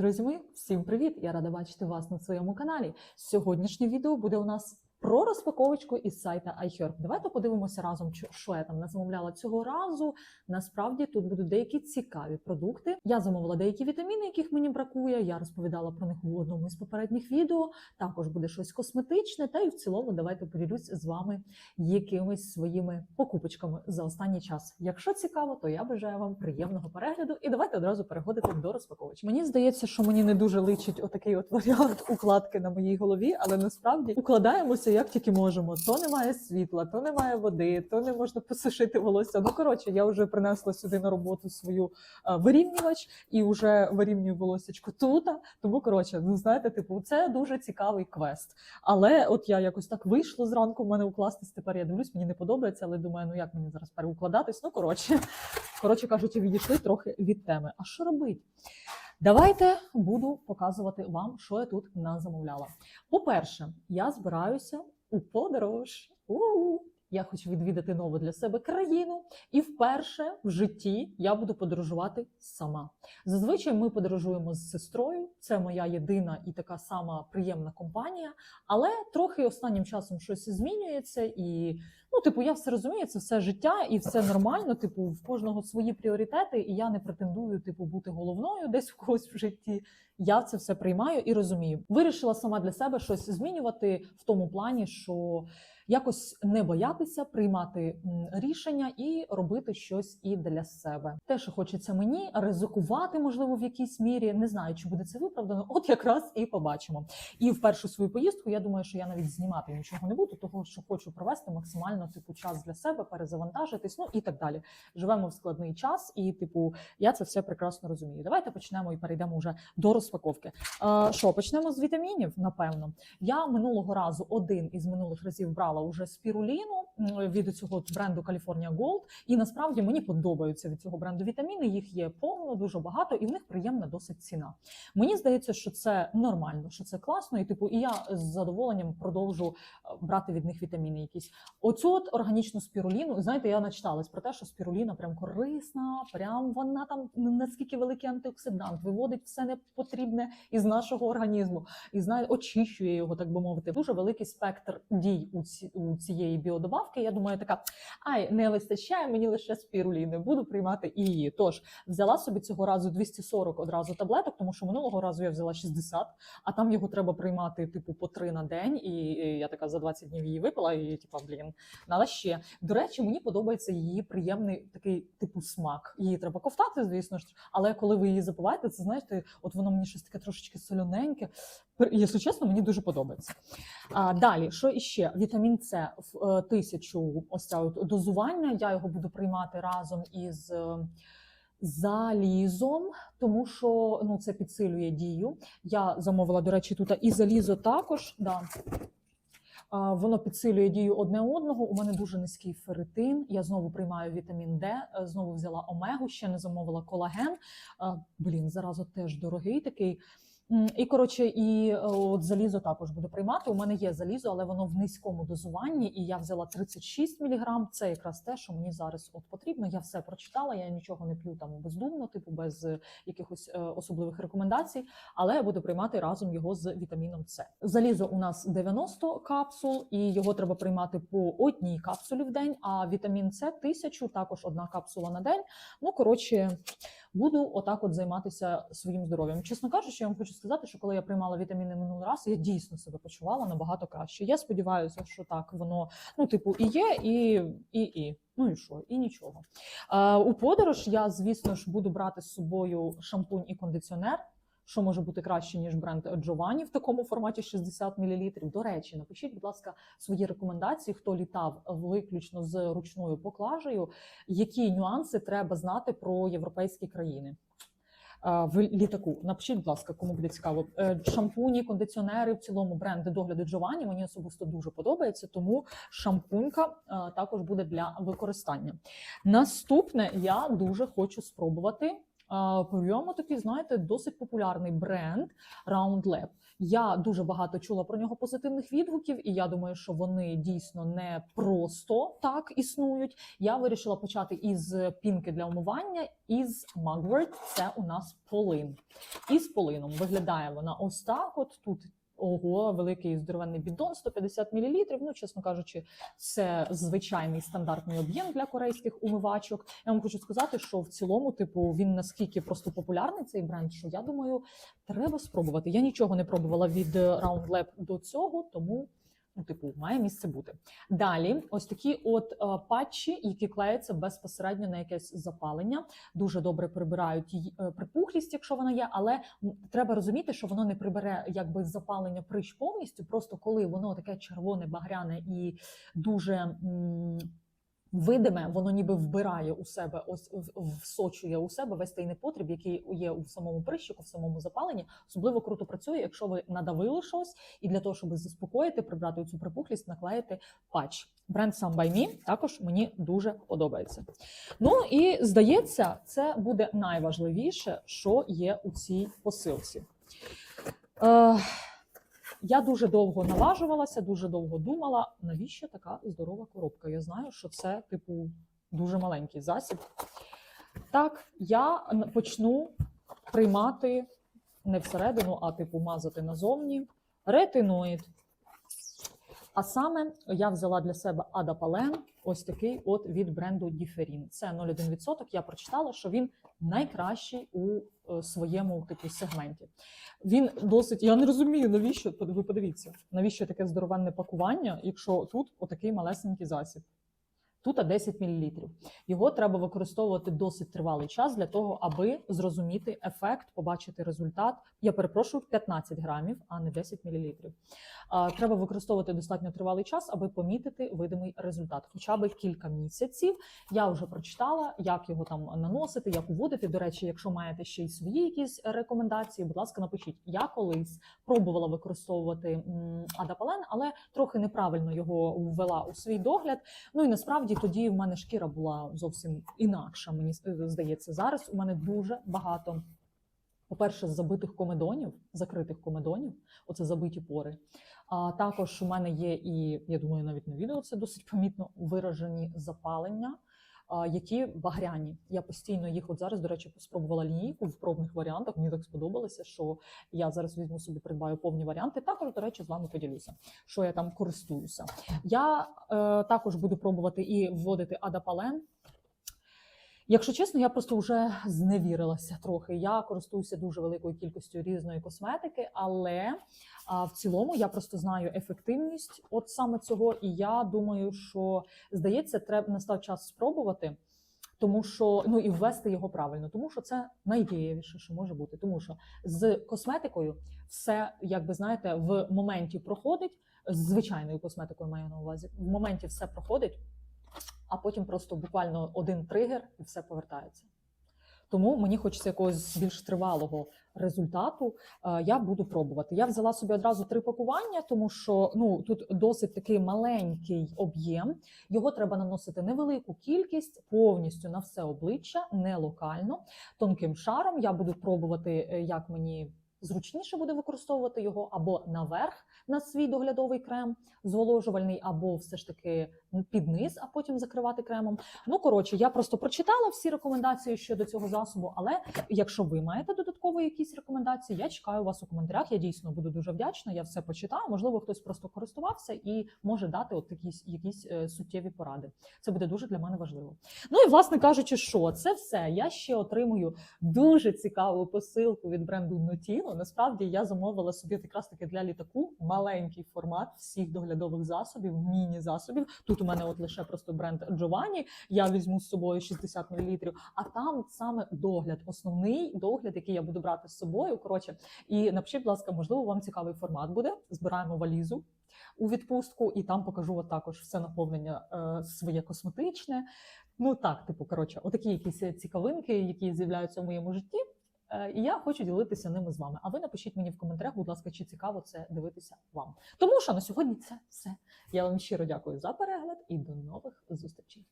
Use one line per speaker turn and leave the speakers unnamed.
Друзі мої, всім привіт! Я рада бачити вас на своєму каналі. Сьогоднішнє відео буде у нас про розпаковочку із сайта iHerb. Давайте подивимося разом, що- я там не замовляла цього разу. Насправді тут будуть деякі цікаві продукти. Я замовила деякі вітаміни, яких мені бракує. Я розповідала про них у одному із попередніх відео. Також буде щось косметичне, та й в цілому давайте поділюсь з вами якимись своїми покупочками за останній час. Якщо цікаво, то я бажаю вам приємного перегляду і давайте одразу переходити до розпаковочки. Мені здається, що мені не дуже личить отакий от варіант укладки на моїй голові, але насправді укладаємося як тільки можемо. То немає світла, то немає води, то не можна посушити волосся. Ну коротше, я вже принесла сюди на роботу свою е, вирівнювач і вже вирівнюю волосечко тут. Тому коротше, ну знаєте, типу, це дуже цікавий квест. Але от я якось так вийшло зранку в мене укластись. Тепер я дивлюсь, мені не подобається, але думаю, ну як мені зараз переукладатись? Ну коротше, коротше кажучи, відійшли трохи від теми. А що робити? Давайте буду показувати вам, що я тут назамовляла. По-перше, я збираюся у подорож. У-у-у. Я хочу відвідати нову для себе країну, і вперше в житті я буду подорожувати сама. Зазвичай ми подорожуємо з сестрою. Це моя єдина і така сама приємна компанія. Але трохи останнім часом щось змінюється, і ну, типу, я все розумію, це все життя і все нормально. Типу, в кожного свої пріоритети, і я не претендую, типу, бути головною десь у когось в житті. Я це все приймаю і розумію. Вирішила сама для себе щось змінювати в тому плані, що якось не боятися приймати рішення і робити щось і для себе. Те, що хочеться мені, ризикувати, можливо, в якійсь мірі. Не знаю, чи буде це виправдано. От якраз і побачимо. І в першу свою поїздку я думаю, що я навіть знімати нічого не буду, того що хочу провести максимально типу час для себе, перезавантажитись, ну і так далі. Живемо в складний час, і типу я це все прекрасно розумію. Давайте почнемо і перейдемо вже до розпаковки. Е, Що почнемо з вітамінів? Напевно, я минулого разу один із минулих разів брала уже спіруліну від цього бренду California Gold. І насправді мені подобаються від цього бренду вітаміни. Їх є повно, дуже багато, і в них приємна досить ціна. Мені здається, що це нормально, що це класно, і типу, і я з задоволенням продовжу е, брати від них вітаміни. Якісь оцю от органічну спіруліну. Знаєте, я начиталась про те, що спіруліна прям корисна, прям вона там наскільки великий антиоксидант, виводить все непотрібне із нашого організму і знає, очищує його, так би мовити. Дуже великий спектр дій у цієї біодобавки. Я думаю, така ай, не вистачає мені лише спіруліни. Буду приймати і її. Тож взяла собі цього разу 240 одразу таблеток, тому що минулого разу я взяла 60, а там його треба приймати типу по 3 на день. І, я така за 20 днів її випила, і типа, блін, надо ще. До речі, мені подобається її приємний такий типу смак. Її треба ковтати, звісно ж, але коли ви її запиваєте, це знаєте, от воно мені щось таке трошечки солоненьке. Якщо чесно, мені дуже подобається. А, далі, що іще? Вітамін С в е, тисячу ось ця от дозування. Я його буду приймати разом із. е, Залізом, тому що ну це підсилює дію. Я замовила, до речі, тут і залізо також. Да. Воно підсилює дію одне одного. У мене дуже низький ферритин. Я знову приймаю вітамін Д, е, знову взяла омегу, ще не замовила колаген. Блін, зараз теж дорогий такий. І коротше, і е, от залізо також буду приймати. У мене є залізо, але воно в низькому дозуванні, і я взяла 36 мг. Це якраз те, що мені зараз от потрібно. Я все прочитала. Я нічого не п'ю там бездумно, типу без е, якихось е, особливих рекомендацій. Але я буду приймати разом його з вітаміном С. Залізо у нас 90 капсул, і його треба приймати по одній капсулі в день. А вітамін С 1000, також одна капсула на день. Ну коротше, буду отак от займатися своїм здоров'ям. Чесно кажучи, я вам хочу сказати, що коли я приймала вітаміни минулий раз, я дійсно себе почувала набагато краще. Я сподіваюся, що так воно ну, типу, і є, і, і, і. Ну і що, і нічого. Е, у подорож я, звісно ж, буду брати з собою шампунь і кондиціонер. Що може бути краще ніж бренд Giovanni в такому форматі 60 мл. До речі, напишіть, будь ласка, свої рекомендації, хто літав виключно з ручною поклажею, які нюанси треба знати про європейські країни. е, В літаку напишіть, будь ласка, кому буде цікаво. Е, Шампуні, кондиціонери в цілому бренди догляду Giovanni мені особисто дуже подобається, тому шампунька е, також буде для використання. Наступне я дуже хочу спробувати Прямо такий, знаєте, досить популярний бренд Round Lab. Я дуже багато чула про нього позитивних відгуків, і я думаю, що вони дійсно не просто так існують. Я вирішила почати із пінки для умивання із Mugwort. Це у нас полин. Із полином виглядає вона ось так. От тут. Ого, великий здоровенний бідон, 150 мл. Ну, чесно кажучи, це звичайний стандартний об'єм для корейських умивачок. Я вам хочу сказати, що в цілому, типу, він наскільки просто популярний цей бренд, що я думаю, треба спробувати. Я нічого не пробувала від Round Lab до цього, тому. Ну, типу, має місце бути. Далі, ось такі от е, патчі, які клеються безпосередньо на якесь запалення, дуже добре прибирають її е, припухлість, якщо вона є, але треба розуміти, що воно не прибере якби запалення прищ повністю. Просто коли воно таке червоне, багряне і дуже. м, Видиме, воно ніби вбирає у себе, ось всочує у себе весь той непотріб, який є у самому прищику, в самому запаленні. Особливо круто працює, якщо ви надавили щось, і для того, щоб заспокоїти, прибрати цю припухлість, наклеїти патч. Бренд by Me також мені дуже подобається. Ну і здається, це буде найважливіше, що є у цій посилці. Е, я дуже довго наважувалася, дуже довго думала, навіщо така здорова коробка. Я знаю, що це, типу, дуже маленький засіб. Так, я почну приймати не всередину, а типу мазати назовні ретиноїд. А саме я взяла для себе Адапален, ось такий от від бренду Діферін. Це 0,1%. Я прочитала, що він найкращий у е, своєму типу сегменті. Він досить. Я не розумію, навіщо ви подивіться, навіщо таке здоровенне пакування, якщо тут отакий малесенький засіб. Тут 10 мл. Його треба використовувати досить тривалий час для того, аби зрозуміти ефект, побачити результат. Я перепрошую 15 грамів, а не 10 мл. Треба використовувати достатньо тривалий час, аби помітити видимий результат, хоча б кілька місяців. Я вже прочитала, як його там наносити, як уводити. До речі, якщо маєте ще й свої якісь рекомендації, будь ласка, напишіть. Я колись пробувала використовувати адапален, але трохи неправильно його ввела у свій догляд. Ну і насправді тоді в мене шкіра була зовсім інакша. Мені здається, зараз у мене дуже багато. По-перше, забитих комедонів, закритих комедонів, оце забиті пори. А також у мене є і я думаю, навіть на відео це досить помітно виражені запалення, які багряні. Я постійно їх от зараз, до речі, спробувала лінійку в пробних варіантах. Мені так сподобалося, що я зараз візьму собі, придбаю повні варіанти. Також, до речі, з вами поділюся, що я там користуюся. Я е, також буду пробувати і вводити адапален. Якщо чесно, я просто вже зневірилася трохи. Я користуюся дуже великою кількістю різної косметики, але в цілому я просто знаю ефективність от саме цього, і я думаю, що здається, треба настав час спробувати. Тому що ну і ввести його правильно, тому що це найдієвіше, що може бути. Тому що з косметикою все, як би знаєте, в моменті проходить. З звичайною косметикою маю на увазі. В моменті все проходить, а потім просто буквально один тригер і все повертається. Тому мені хочеться якогось більш тривалого результату. Е, Я буду пробувати. Я взяла собі одразу три пакування, тому що ну тут досить такий маленький об'єм. Його треба наносити невелику кількість, повністю на все обличчя, не локально, тонким шаром. Я буду пробувати, е, як мені зручніше буде використовувати його або наверх на свій доглядовий крем зволожувальний, або все ж таки під низ, а потім закривати кремом. Ну коротше, я просто прочитала всі рекомендації щодо цього засобу. Але якщо ви маєте додаткові якісь рекомендації, я чекаю вас у коментарях. Я дійсно буду дуже вдячна. Я все почитаю. Можливо, хтось просто користувався і може дати от якісь, якісь е, суттєві поради. Це буде дуже для мене важливо. Ну і власне кажучи, що це все. Я ще отримую дуже цікаву посилку від бренду Notino. Насправді я замовила собі якраз таки для літаку маленький формат всіх доглядових засобів, міні-засобів. Тут у мене от лише просто бренд Giovanni, Я візьму з собою 60 мл, а там саме догляд, основний догляд, який я буду брати з собою. Коротше, і напишіть, будь ласка, можливо, вам цікавий формат буде. Збираємо валізу. У відпустку, і там покажу от також все наповнення е, своє косметичне. Ну так, типу, коротше, отакі якісь цікавинки, які з'являються в моєму житті. Е, І я хочу ділитися ними з вами. А ви напишіть мені в коментарях, будь ласка, чи цікаво це дивитися вам. Тому що на сьогодні це все. Я вам щиро дякую за перегляд і до нових зустрічей.